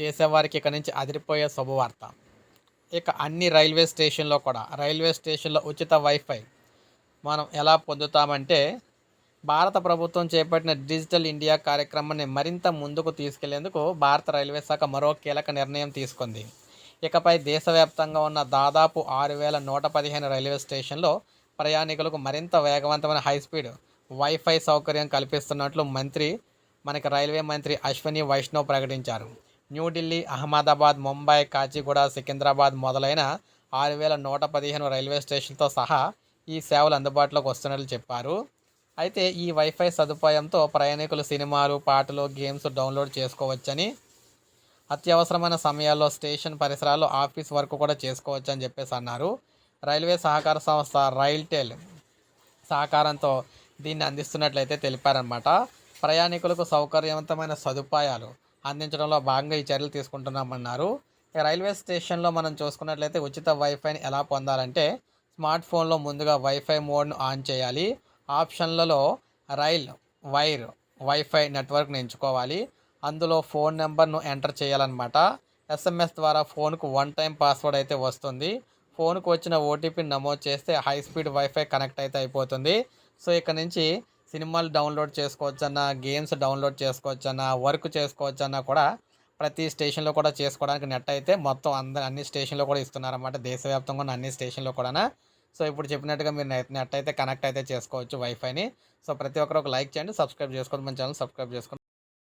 చేసేవారికి ఇక నుంచి అదిరిపోయే శుభవార్త. ఇక అన్ని రైల్వే స్టేషన్లో కూడా రైల్వే స్టేషన్లో ఉచిత వైఫై మనం ఎలా పొందుతామంటే భారత ప్రభుత్వం చేపట్టిన డిజిటల్ ఇండియా కార్యక్రమాన్ని మరింత ముందుకు తీసుకెళ్ళేందుకు భారత రైల్వే శాఖ మరో కీలక నిర్ణయం తీసుకుంది. ఇకపై దేశవ్యాప్తంగా ఉన్న దాదాపు ఆరు వేల నూట పదిహేను రైల్వే స్టేషన్లో ప్రయాణికులకు మరింత వేగవంతమైన హైస్పీడ్ వైఫై సౌకర్యం కల్పిస్తున్నట్లు మంత్రి మనకి రైల్వే మంత్రి అశ్విని వైష్ణవ్ ప్రకటించారు. న్యూఢిల్లీ అహ్మదాబాద్ ముంబై కాచిగూడ సికింద్రాబాద్ మొదలైన ఆరు వేల నూట పదిహేను రైల్వే స్టేషన్తో సహా ఈ సేవలు అందుబాటులోకి వస్తున్నట్లు చెప్పారు. అయితే ఈ వైఫై సదుపాయంతో ప్రయాణికులు సినిమాలు పాటలు గేమ్స్ డౌన్లోడ్ చేసుకోవచ్చని అత్యవసరమైన సమయాల్లో స్టేషన్ పరిసరాల్లో ఆఫీస్ వర్క్ కూడా చేసుకోవచ్చని చెప్పేసి అన్నారు. రైల్వే సహకార సంస్థ రైల్టెల్ సహకారంతో దీన్ని అందిస్తున్నట్లయితే తెలిపారనమాట ప్రయాణికులకు సౌకర్యవంతమైన సదుపాయాలు అందించడంలో భాగంగా ఈ చర్యలు తీసుకుంటున్నామన్నారు. రైల్వే స్టేషన్లో మనం చూసుకున్నట్లయితే ఉచిత వైఫైని ఎలా పొందాలంటే స్మార్ట్ ఫోన్లో ముందుగా వైఫై మోడ్ను ఆన్ చేయాలి. ఆప్షన్లలో రైల్ వైర్ వైఫై నెట్వర్క్ని ఎంచుకోవాలి. అందులో ఫోన్ నెంబర్ను ఎంటర్ చేయాలన్నమాట. ఎస్ఎంఎస్ ద్వారా ఫోన్కు వన్ టైం పాస్వర్డ్ అయితే వస్తుంది. ఫోన్కు వచ్చిన ఓటీపీని నమోదు చేస్తే హై స్పీడ్ వైఫై కనెక్ట్ అయితే అయిపోతుంది. సో ఇక్కడ నుంచి సినిమాలు డౌన్లోడ్ చేసుకోవచ్చన్నా గేమ్స్ డౌన్లోడ్ చేసుకోవచ్చన్నా వర్క్ చేసుకోవచ్చన్నా కూడా ప్రతి స్టేషన్లో కూడా చేసుకోవడానికి నెట్ అయితే మొత్తం అందరు అన్ని స్టేషన్లో కూడా ఇస్తున్నారన్నమాట. దేశవ్యాప్తంగా ఉన్న అన్ని స్టేషన్లో కూడా సో ఇప్పుడు చెప్పినట్టుగా మీరు నెట్ నెట్ అయితే కనెక్ట్ అయితే చేసుకోవచ్చు వైఫైని సో ప్రతి ఒక్కరు ఒక లైక్ చేయండి సబ్స్క్రైబ్ చేసుకోండి మన ఛానల్ సబ్స్క్రైబ్ చేసుకోండి.